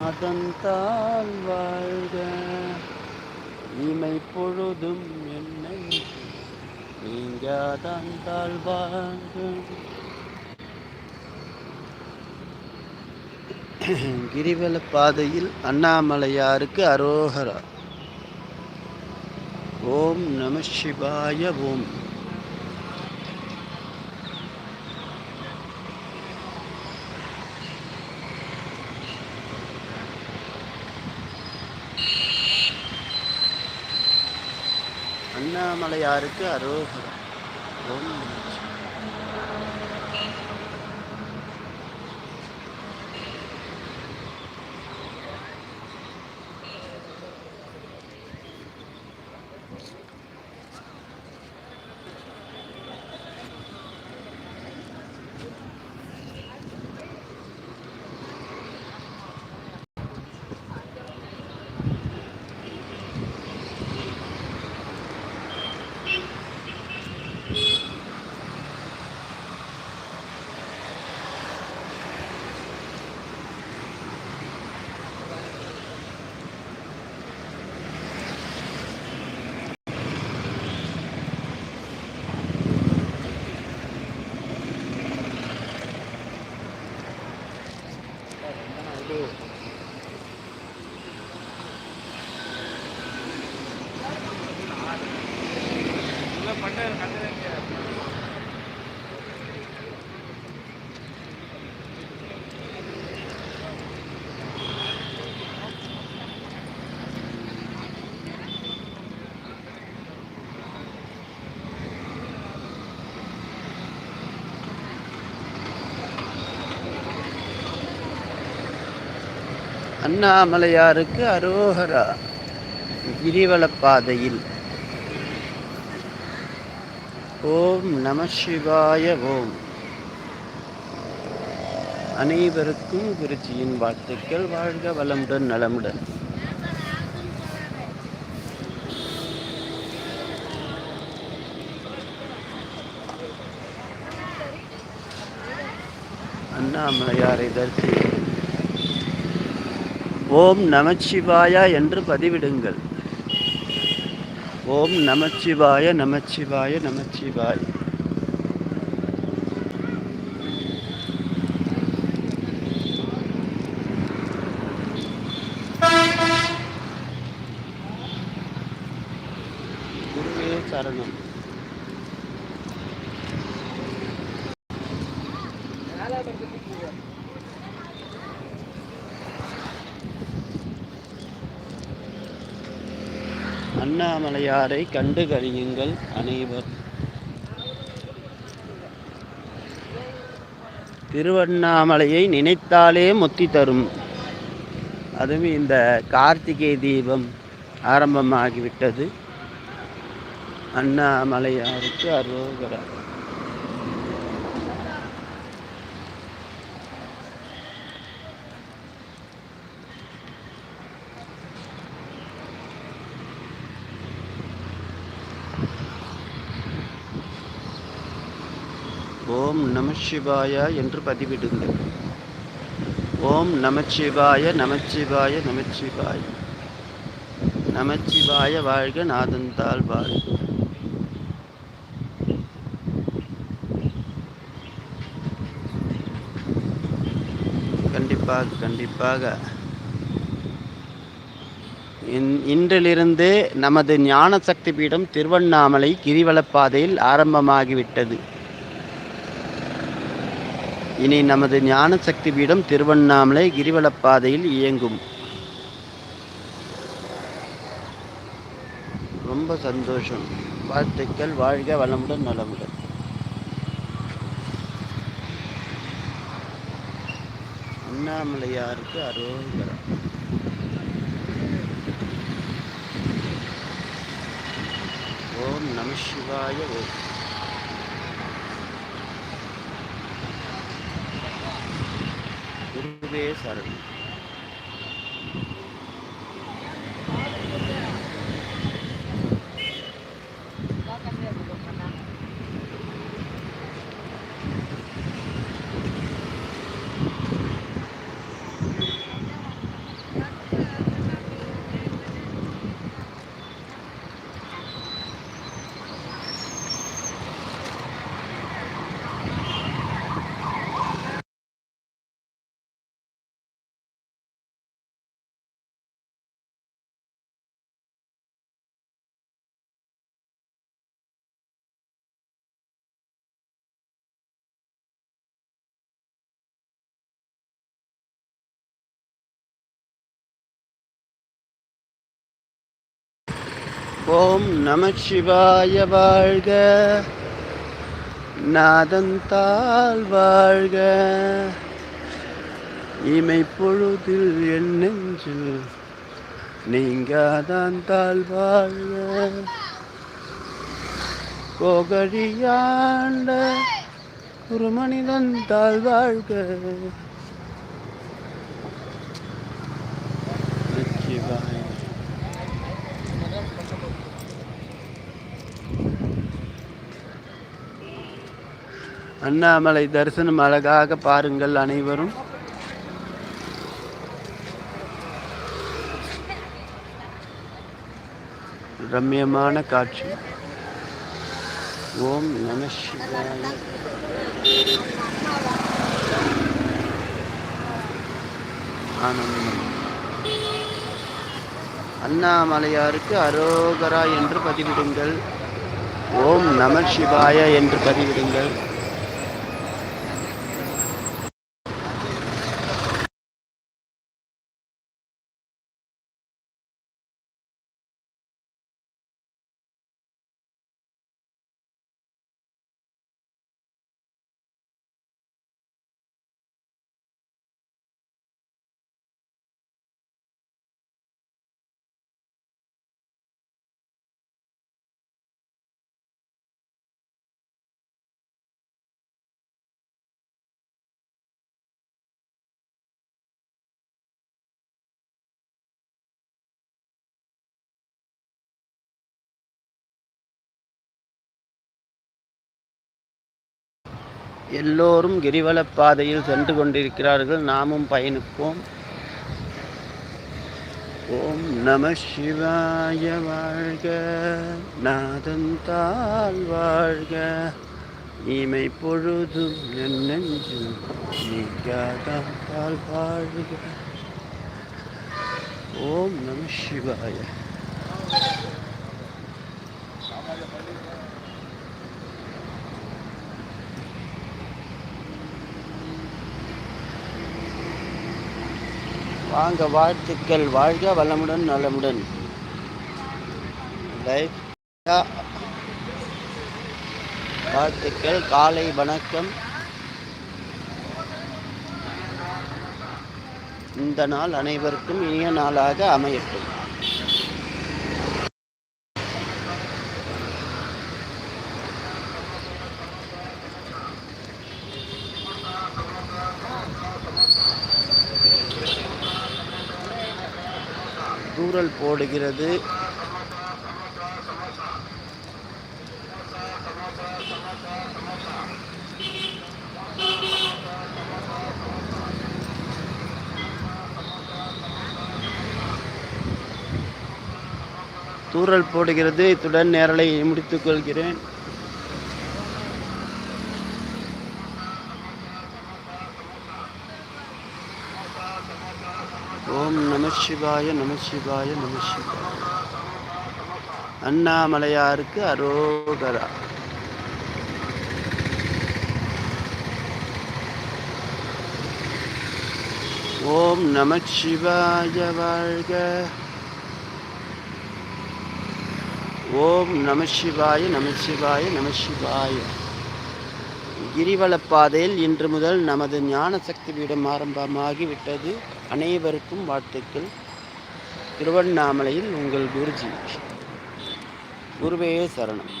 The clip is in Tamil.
மதந்தால் வாழ்க இமை பொழுதும் என்னை நீங்காதந்தால் வாழ்க. கிரிவல பாதையில் அண்ணாமலையாருக்கு அரோகரா. ஓம் நம சிவாய ஓம் அண்ணாமலையாருக்கு அரோகரா அண்ணாமலையாருக்கு அரோகரா கிரிவலப்பாதையில் பாதையில் ஓம் நம சிவாய ஓம். அனைவருக்கும் குருஜியின் வாழ்த்துக்கள். வாழ்க வளமுடன் நலமுடன். அண்ணாமலையாரை தரிசி ஓம் நமச்சிவாயா என்று பதிவிடுங்கள். ஓம் நமச்சிவாய நமச்சிவாய நமச்சிவாய குருவே சரணம் Gracias. அண்ணாமலையாரை கண்டு கழியுங்கள் அனைவர். திருவண்ணாமலையை நினைத்தாலே முத்தி தரும். அதுவும் இந்த கார்த்திகை தீபம் ஆரம்பமாகிவிட்டது. அண்ணாமலையாருக்கு அரோகரா. ஓம் நம என்று பதிவிடுங்கள். ஓம் நமச்சிவாய நமச்சிவாய நமச்சிவாய நமச்சிவாய வாழ்க நாதந்தாள் வாழ்க. கண்டிப்பாக கண்டிப்பாக. இன்- இன்றிலிருந்து நமது ஞான சக்தி பீடம் திருவண்ணாமலை கிரிவலப்பாதையில் ஆரம்பமாகிவிட்டது. இனி நமது ஞான சக்தி பீடம் திருவண்ணாமலை கிரிவலப்பாதையில் இயங்கும். ரொம்ப சந்தோஷம். வாழ்த்துக்கள். வாழ்க வளமுடன் நலமுடன். அண்ணாமலையாருக்கு அரோகரா. ஓம் நம சிவாய ஓம். குருவே சரணம் ஓம் நம சிவாய வாழ்க. நாதந்தால் வாழ்க. இமை பொழுதில் என் நெஞ்சில் நீங்காதான் தாழ் வாழ்க. கோகழியாண்ட ஒரு மனிதன் தாழ் வாழ்க சிவாய அண்ணாமலை தரிசனம் அழகாக பாருங்கள் அனைவரும். ரம்யமான காட்சி. ஓம் நம ஆனந்தம். அண்ணாமலையாருக்கு அரோகரா என்று பதிவிடுங்கள். ஓம் நம சிவாய என்று பதிவிடுங்கள். எல்லோரும் கிரிவலப் பாதையில் சென்று கொண்டிருக்கிறார்கள். நாமும் பயணிப்போம். ஓம் நம சிவாய வாழ்க. நாதந்தால் வாழ்க. இமை பொழுதும் என் நெஞ்சில் நீக்காதால் வாழ்க. ஓம் நம சிவாய. வாங்க வாழ்த்துக்கள். வாழ்க வளமுடன் நலமுடன். லைஃப் வாழ்த்துக்கள். காலை வணக்கம். இந்த நாள் அனைவருக்கும் இனிய நாளாக அமையட்டும். தூரல் போடுகிறது. தூரல் போடுகிறது. இத்துடன் நேரலை முடித்துக் நமசிவாய நமசிவாய நமசிவாய அண்ணாமலையாருக்கு அரோகரா. ஓம் நம வாழ்க. ஓம் நமசிவாய நமசிவாய நமசிவாய கிரிவலப்பாதையில் இன்று முதல் நமது ஞான சக்தி பீடம் ஆரம்பமாகிவிட்டது. அனைவருக்கும் வாழ்த்துக்கள். திருவண்ணாமலையில் உங்கள் குருஜி. குருவே சரணம்.